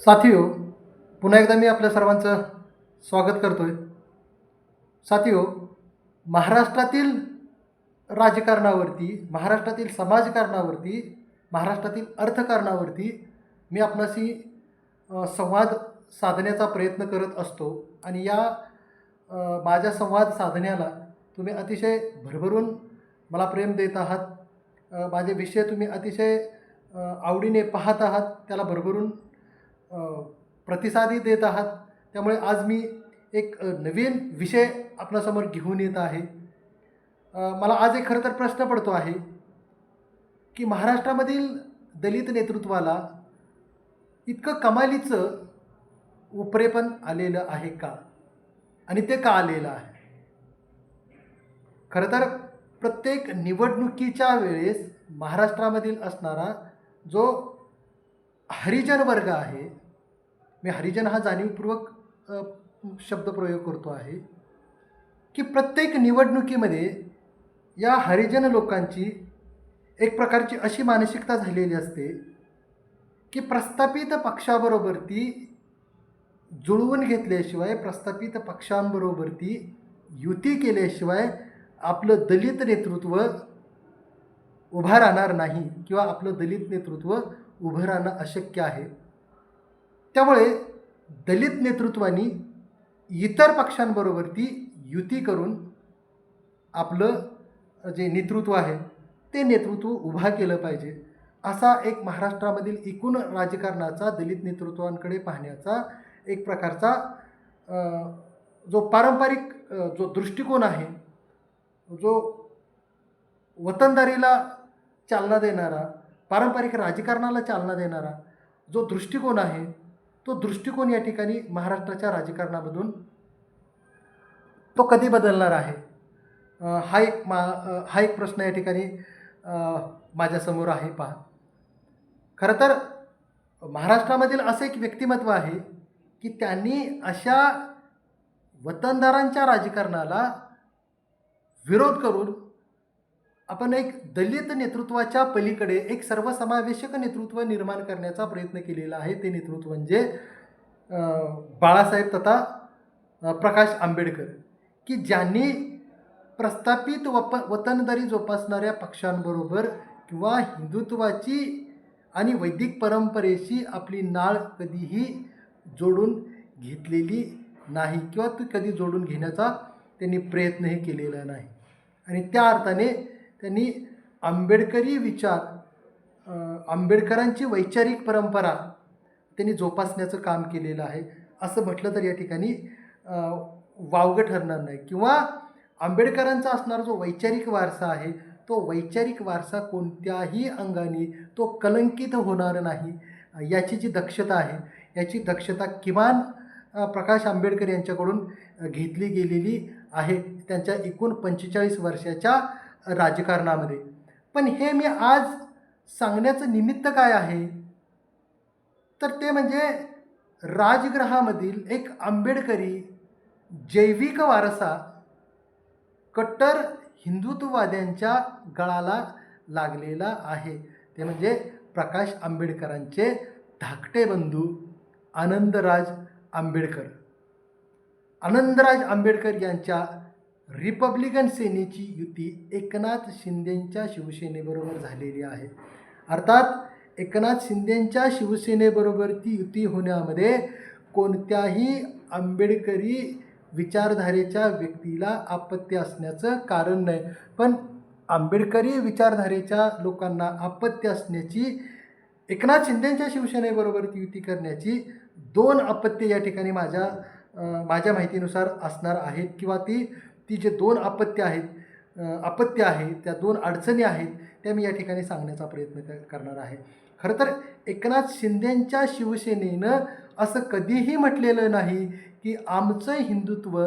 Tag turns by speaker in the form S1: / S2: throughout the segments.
S1: साथियो पुन्हा एकदा मी आपल्या सर्वांचं स्वागत करतो आहे साथियो महाराष्ट्रातील राजकारणावरती महाराष्ट्रातील समाजकारणावरती महाराष्ट्रातील अर्थकारणावरती मी आपणाशी संवाद साधण्याचा प्रयत्न करत असतो आणि या माझ्या संवाद साधण्याला तुम्ही अतिशय भरभरून मला प्रेम देत आहात. माझे विषय तुम्ही अतिशय आवडीने पाहत आहात. त्याला भरभरून प्रतिसादही देत आहात. त्यामुळे आज मी एक नवीन विषय आपल्यासमोर घेऊन येत आहे. मला आज एक खरं तर प्रश्न पडतो आहे की महाराष्ट्रामधील दलित नेतृत्वाला इतकं कमालीचं उपरेपण आलेलं आहे का? आणि ते का आलेलं आहे? खरं तर प्रत्येक निवडणुकीच्या वेळेस महाराष्ट्रामधील असणारा जो हरिजन वर्ग आहे मी हरिजन हा जाणीवपूर्वक शब्द शब्दप्रयोग करतो आहे की प्रत्येक निवडणुकीमध्ये या हरिजन लोकांची एक प्रकारची अशी मानसिकता झालेली असते की प्रस्थापित पक्षाबरोबर ती जुळवून घेतल्याशिवाय प्रस्थापित पक्षांबरोबर ती युती केल्याशिवाय आपलं दलित नेतृत्व उभं राहणार नाही किंवा आपलं दलित नेतृत्व उभं राहणं अशक्य आहे. त्यामुळे दलित नेतृत्वानी इतर पक्षांबरोबर ती युती करून आपलं जे नेतृत्व आहे ते नेतृत्व उभा केलं पाहिजे. असा एक महाराष्ट्रामधील एकूण राजकारणाचा दलित नेतृत्वांकडे पाहण्याचा एक प्रकारचा जो पारंपरिक जो दृष्टिकोन आहे जो वतनदारीला चालना देणारा पारंपरिक राजकारणाला चालना देणारा जो दृष्टिकोन आहे तो दृष्टिकोन या ठिकाणी महाराष्ट्राच्या राजकारणामधून तो कधी बदलणार आहे? हा एक मा हा एक प्रश्न या ठिकाणी माझ्यासमोर आहे पहा. खरं तर महाराष्ट्रामधील असं एक व्यक्तिमत्व आहे की त्यांनी अशा वतनदारांच्या राजकारणाला विरोध करून आपण एक दलित नेतृत्वाच्या पलीकडे एक सर्वसमावेशक नेतृत्व निर्माण करण्याचा प्रयत्न केलेला आहे. ते नेतृत्व म्हणजे बाळासाहेब तथा प्रकाश आंबेडकर. की ज्यांनी प्रस्थापित वप वतनदारी जोपासणाऱ्या पक्षांबरोबर किंवा हिंदुत्वाची आणि वैदिक परंपरेशी आपली नाळ कधीही जोडून घेतलेली नाही किंवा ती कधी जोडून घेण्याचा त्यांनी प्रयत्नही केलेला नाही. आणि त्या अर्थाने त्यांनी आंबेडकरी विचार आंबेडकरांची वैचारिक परंपरा त्यांनी जोपासण्याचं काम केलेलं आहे. असं म्हटलं तर या ठिकाणी वावगं ठरणार नाही. किंवा आंबेडकरांचा असणारा जो वैचारिक वारसा आहे तो वैचारिक वारसा कोणत्याही अंगाने तो कलंकित होणार नाही. याची जी दक्षता आहे याची दक्षता किमान प्रकाश आंबेडकर यांच्याकडून घेतली गेलेली आहे. त्यांच्या एकूण पंचेचाळीस वर्षाच्या राजकारणामध्ये. पण हे मी आज सांगण्याचं निमित्त काय आहे? तर ते म्हणजे राजगृहामधील एक आंबेडकरी जैविक वारसा कट्टर हिंदुत्ववाद्यांच्या गळाला लागलेला आहे. ते म्हणजे प्रकाश आंबेडकरांचे धाकटे बंधू आनंदराज आंबेडकर. आनंदराज आंबेडकर यांच्या रिपब्लिकन सेनेची युती एकनाथ शिंदेंच्या शिवसेनेबरोबर झालेली आहे. अर्थात एकनाथ शिंदेंच्या शिवसेनेबरोबर ती युती होण्यामध्ये कोणत्याही आंबेडकरी विचारधारेच्या व्यक्तीला आपत्ती असण्याचं कारण नाही. पण आंबेडकरी विचारधारेच्या लोकांना आपत्ती असण्याची एकनाथ शिंदेंच्या शिवसेनेबरोबर ती युती करण्याची दोन अपत्ये या ठिकाणी माझ्या माझ्या माहितीनुसार असणार आहेत किंवा ती ती जे दोन अपत्य आहेत अपत्य आहे त्या दोन अडचणी आहेत त्या मी या ठिकाणी सांगण्याचा प्रयत्न क करणार आहे. खरं तर एकनाथ शिंदेंच्या शिवसेनेनं असं कधीही म्हटलेलं नाही की आमचं हिंदुत्व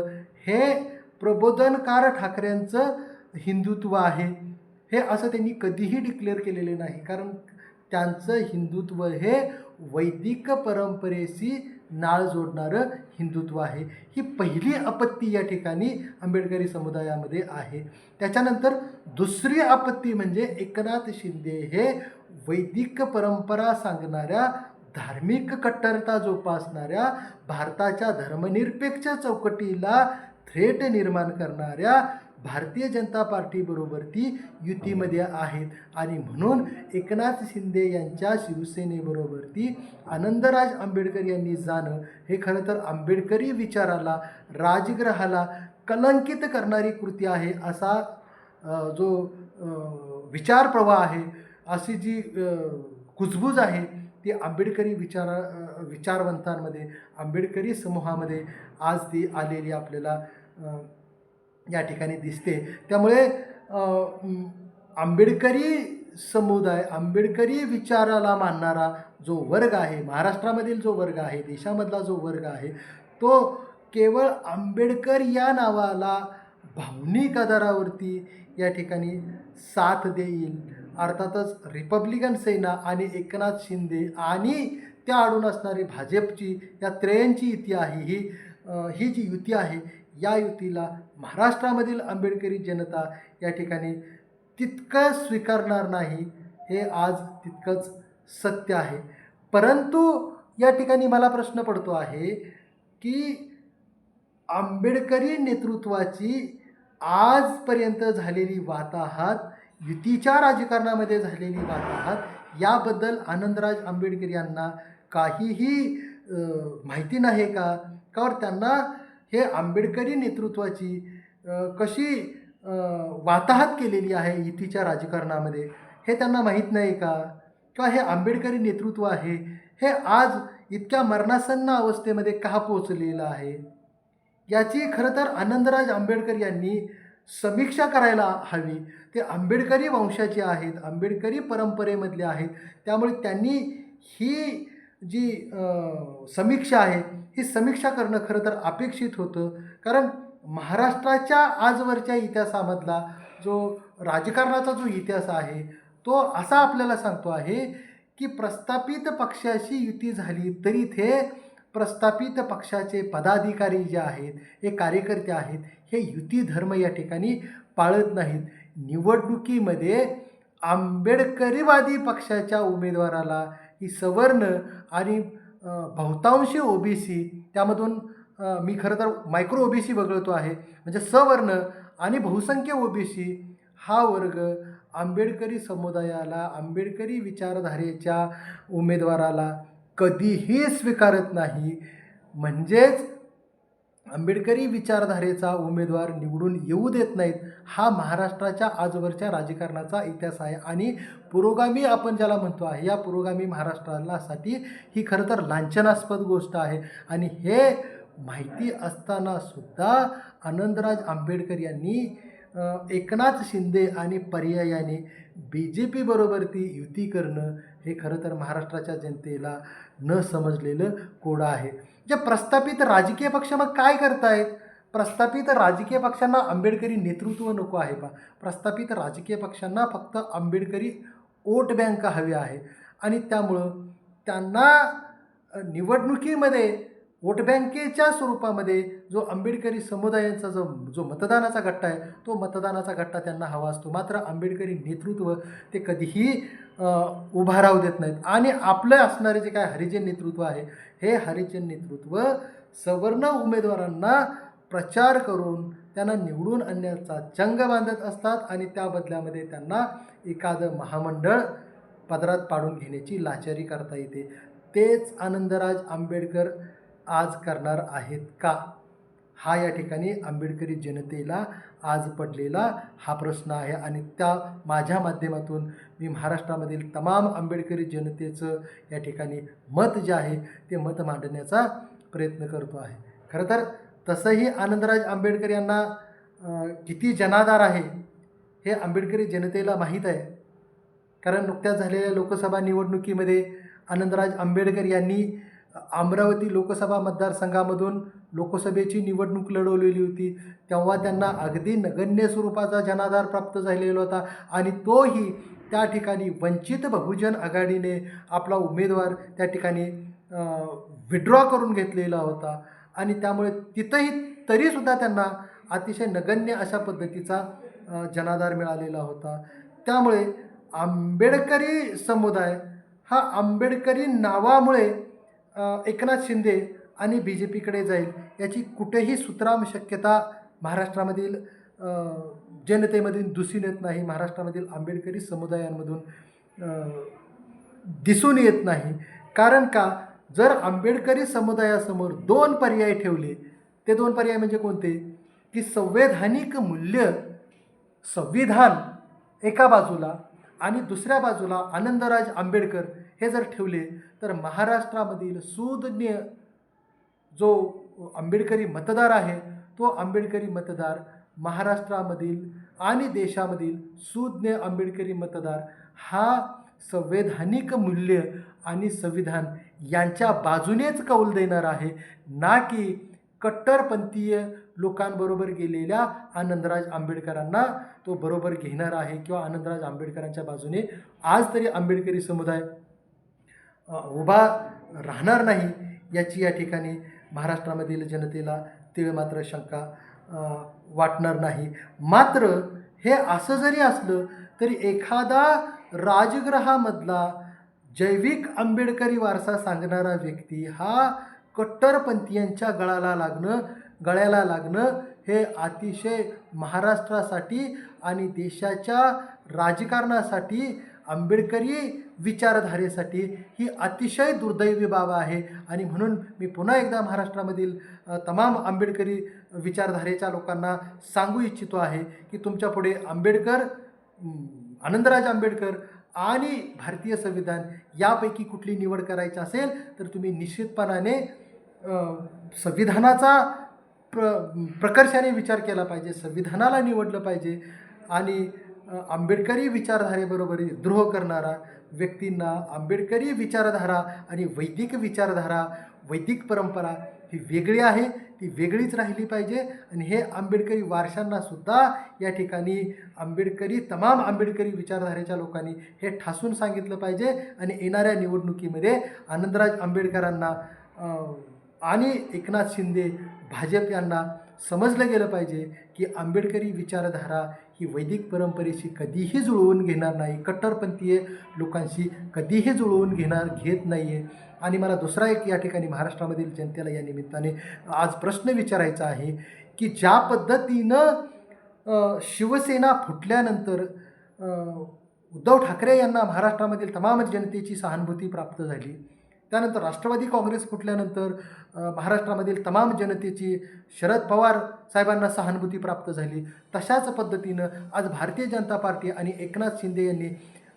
S1: हे प्रबोधनकार ठाकरेंचं हिंदुत्व आहे. हे असं त्यांनी कधीही डिक्लेअर केलेले नाही. कारण त्यांचं हिंदुत्व हे वैदिक परंपरेशी नाळ जोडणारं हिंदुत्व आहे. ही पहिली आपत्ती या ठिकाणी आंबेडकरी समुदायामध्ये आहे. त्याच्यानंतर दुसरी आपत्ती म्हणजे एकनाथ शिंदे हे वैदिक परंपरा सांगणाऱ्या धार्मिक कट्टरता जोपासणाऱ्या भारताच्या धर्मनिरपेक्ष चौकटीला थ्रेट निर्माण करणाऱ्या भारतीय जनता पार्टीबरोबर ती युतीमध्ये आहेत. आणि म्हणून एकनाथ शिंदे यांच्या शिवसेनेबरोबर ती आनंदराज आंबेडकर यांनी जाणं हे खरं तर आंबेडकरी विचाराला राजग्रहाला कलंकित करणारी कृती आहे असा जो विचारप्रवाह विचार प्रवाह आहे अशी जी कुजबूज आहे ती आंबेडकरी विचार विचारवंतांमध्ये आंबेडकरी समूहामध्ये आज ती आलेली आपल्याला या ठिकाणी दिसते. त्यामुळे आंबेडकरी समुदाय आंबेडकरी विचाराला मानणारा जो वर्ग आहे महाराष्ट्रामधील जो वर्ग आहे देशामधला जो वर्ग आहे तो केवळ आंबेडकर या नावाला भावनिक आधारावरती या ठिकाणी साथ देईल अर्थातच रिपब्लिकन सेना आणि एकनाथ शिंदे आणि त्या आडून असणारी भाजपची या त्रयांची युती आहे ही ही जी युती आहे या युतीला महाराष्ट्रामधील आंबेडकरी जनता या ठिकाणी तितकं स्वीकारणार नाही हे आज तितकंच सत्य आहे. परंतु या ठिकाणी मला प्रश्न पडतो आहे की आंबेडकरी नेतृत्वाची आजपर्यंत झालेली वाताहात युतीच्या राजकारणामध्ये झालेली वाताहात याबद्दल आनंदराज आंबेडकर यांना काहीही माहिती नाही का? का त्यांना हे आंबेडकरी नेतृत्वाची कशी वाताहत वाताहात केलेली आहे युतीच्या राजकारणामध्ये हे त्यांना माहीत नाही का? किंवा हे आंबेडकरी नेतृत्व आहे हे आज इतक्या मरणासन्न अवस्थेमध्ये का पोचलेलं आहे? याची खरं तर आनंदराज आंबेडकर यांनी समीक्षा करायला हवी. ते आंबेडकरी वंशाचे आहेत आंबेडकरी परंपरेमधले आहेत. त्यामुळे त्यांनी ही जी समीक्षा आहे ही समीक्षा करणं खरं तर अपेक्षित होतं. कारण महाराष्ट्राच्या आजवरच्या इतिहासामधला जो राजकारणाचा जो इतिहास आहे तो असा आपल्याला सांगतो आहे की प्रस्थापित पक्षाशी युती झाली तरी ते प्रस्थापित पक्षाचे पदाधिकारी जे आहेत हे कार्यकर्ते आहेत हे युती धर्म या ठिकाणी पाळत नाहीत. निवडणुकीमध्ये आंबेडकरीवादी पक्षाच्या उमेदवाराला ही सवर्ण आणि अ, बहुतांशी ओबीसी त्यामधून मी खरं तर मायक्रो ओबीसी वगळतो आहे. म्हणजे सवर्ण आणि बहुसंख्य ओबीसी हा वर्ग आंबेडकरी समुदायाला आंबेडकरी विचारधारेच्या उमेदवाराला कधीही स्वीकारत नाही. म्हणजेच आंबेडकरी विचारधारेचा उमेदवार निवडून येऊ देत नाहीत हा महाराष्ट्राच्या आजवरच्या राजकारणाचा इतिहास आहे. आणि पुरोगामी आपण ज्याला म्हणतो आहे या पुरोगामी महाराष्ट्रालासाठी ही खरं तर लांछनास्पद गोष्ट आहे. आणि हे माहिती असताना सुद्धा आनंदराज आंबेडकर यांनी एकनाथ शिंदे आणि पर्यायाने बी जे पीबरोबर ती युती करणं हे खरं तर महाराष्ट्राच्या जनतेला न समजलेलं कोडं आहे. जे प्रस्थापित राजकीय पक्ष मग काय करतायत? प्रस्थापित राजकीय पक्षांना आंबेडकरी नेतृत्व नको आहे पा प्रस्थापित राजकीय पक्षांना फक्त आंबेडकरी वोट बँक हवी आहे. आणि त्यामुळं त्यांना निवडणुकीमध्ये वोट बँकेच्या स्वरूपामध्ये जो आंबेडकरी समुदायाचा जो जो मतदानाचा गट्टा आहे तो मतदानाचा गट्टा त्यांना हवा असतो. मात्र आंबेडकरी नेतृत्व ते कधीही उभा राहू देत नाहीत. आणि आपलं असणारे जे काय हरिजन नेतृत्व आहे हे हरिजन नेतृत्व सवर्ण उमेदवारांना प्रचार करून त्यांना निवडून आणण्याचा चंग बांधत असतात आणि त्या बदल्यामध्ये त्यांना एखादं महामंडळ पदरात पाडून घेण्याची लाचारी करता येते. तेच आनंदराज आंबेडकर आज करणार आहेत का? हा या ठिकाणी आंबेडकरी जनतेला आज पडलेला हा प्रश्न आहे आणि त्या माझ्या माध्यमातून मी महाराष्ट्रामधील तमाम आंबेडकरी जनतेचं या ठिकाणी मत जे आहे ते मत मांडण्याचा प्रयत्न करतो आहे. खरं तर तसंही आनंदराज आंबेडकर यांना किती जनाधार आहे हे आंबेडकरी जनतेला माहीत आहे. कारण नुकत्याच झालेल्या लोकसभा निवडणुकीमध्ये आनंदराज आंबेडकर यांनी अमरावती लोकसभा मतदारसंघामधून लोकसभेची निवडणूक लढवलेली होती. तेव्हा त्यांना अगदी नगण्य स्वरूपाचा जनाधार प्राप्त झालेला होता आणि तोही त्या ठिकाणी वंचित बहुजन आघाडीने आपला उमेदवार त्या ठिकाणी विड्रॉ करून घेतलेला होता. आणि त्यामुळे तिथंही तरीसुद्धा त्यांना अतिशय नगण्य अशा पद्धतीचा जनाधार मिळालेला होता. त्यामुळे आंबेडकरी समुदाय हा आंबेडकरी नावामुळे एकनाथ शिंदे आणि बी जे पीकडे जाईल याची कुठेही सुतराम शक्यता महाराष्ट्रामधील जनतेमधून दिसून येत नाही. महाराष्ट्रामधील आंबेडकरी समुदायांमधून दिसून येत नाही. कारण का? जर आंबेडकरी समुदायासमोर दोन पर्याय ठेवले ते दोन पर्याय म्हणजे कोणते? की संवैधानिक मूल्य संविधान एका बाजूला आणि दुसऱ्या बाजूला आनंदराज आंबेडकर हे जर ठेवले तर महाराष्ट्रामधील सुज्ञ जो आंबेडकरी मतदार आहे तो आंबेडकरी मतदार महाराष्ट्रामधील आणि देशामधील सुज्ञ आंबेडकरी मतदार हा संवैधानिक मूल्य आणि संविधान यांच्या बाजूनेच कौल देणार आहे. ना की कट्टरपंथीय लोकांबरोबर गेलेल्या आनंदराज आंबेडकरांना तो बरोबर घेणार आहे किंवा आनंदराज आंबेडकरांच्या बाजूने आज तरी आंबेडकरी समुदाय उभा राहणार नाही याची या ठिकाणी महाराष्ट्रामधील जनतेला तिळ मात्र शंका वाटणार नाही. मात्र हे असं जरी असलं तरी एखादा राजगृहामधला जैविक आंबेडकरी वारसा सांगणारा व्यक्ती हा कट्टरपंथीयांच्या गळाला लागणं गळ्याला लागणं हे अतिशय महाराष्ट्रासाठी आणि देशाच्या राजकारणासाठी आंबेडकरी विचारधारेसाठी ही अतिशय दुर्दैवी बाब आहे. आणि म्हणून मी पुन्हा एकदा महाराष्ट्रामधील तमाम आंबेडकरी विचारधारेच्या लोकांना सांगू इच्छितो आहे की तुमच्यापुढे आंबेडकर आनंदराज आंबेडकर आणि भारतीय संविधान यापैकी कुठली निवड करायची असेल तर तुम्ही निश्चितपणाने संविधानाचा प्र प्रकर्षाने विचार केला पाहिजे संविधानाला निवडलं पाहिजे आणि आंबेडकरी विचारधारेबरोबर द्रोह करणारा व्यक्तींना आंबेडकरी विचारधारा आणि वैदिक विचारधारा वैदिक परंपरा ही वेगळी आहे ती वेगळीच राहिली पाहिजे आणि हे आंबेडकरी वारशांनासुद्धा या ठिकाणी आंबेडकरी तमाम आंबेडकरी विचारधारेच्या लोकांनी हे ठासून सांगितलं पाहिजे आणि येणाऱ्या निवडणुकीमध्ये आनंदराज आंबेडकरांना आणि एकनाथ शिंदे भाजप यांना समजलं गेलं पाहिजे की आंबेडकरी विचारधारा ही वैदिक परंपरेशी कधीही जुळवून घेणार नाही कट्टरपंथीय लोकांशी कधीही जुळवून घेणार घेत नाही आहे आणि मला दुसरा एक या ठिकाणी महाराष्ट्रामधील जनतेला या निमित्ताने आज प्रश्न विचारायचा आहे की ज्या पद्धतीनं शिवसेना फुटल्यानंतर उद्धव ठाकरे यांना महाराष्ट्रामधील तमाम जनतेची सहानुभूती प्राप्त झाली. त्यानंतर राष्ट्रवादी काँग्रेस फुटल्यानंतर महाराष्ट्रामधील तमाम जनतेची शरद पवार साहेबांना सहानुभूती प्राप्त झाली. तशाच पद्धतीनं आज भारतीय जनता पार्टी आणि एकनाथ शिंदे यांनी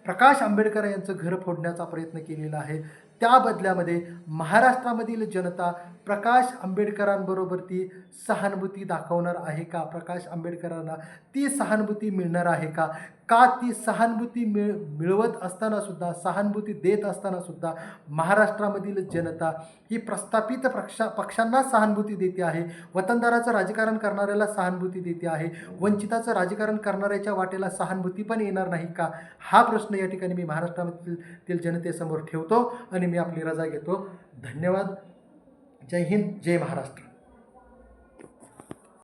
S1: प्रकाश आंबेडकर यांचं घर फोडण्याचा प्रयत्न केलेला आहे. त्या बदल्यामध्ये महाराष्ट्रामधील जनता प्रकाश आंबेडकरांबरोबर ती सहानुभूती दाखवणार आहे का? प्रकाश आंबेडकरांना ती सहानुभूती मिळणार आहे का? का ती सहानुभूती मिळ मिळवत असतानासुद्धा सहानुभूती देत असतानासुद्धा महाराष्ट्रामधील जनता ही प्रस्थापित पक्षा पक्षांना सहानुभूती देते आहे. वतनदाराचं राजकारण करणाऱ्याला सहानुभूती देते आहे. वंचिताचं राजकारण करणाऱ्याच्या वाटेला सहानुभूती पण येणार नाही का? हा प्रश्न या ठिकाणी मी महाराष्ट्रामधील जनतेसमोर ठेवतो आणि मी आपली रजा घेतो. धन्यवाद. जय हिंद जय महाराष्ट्र.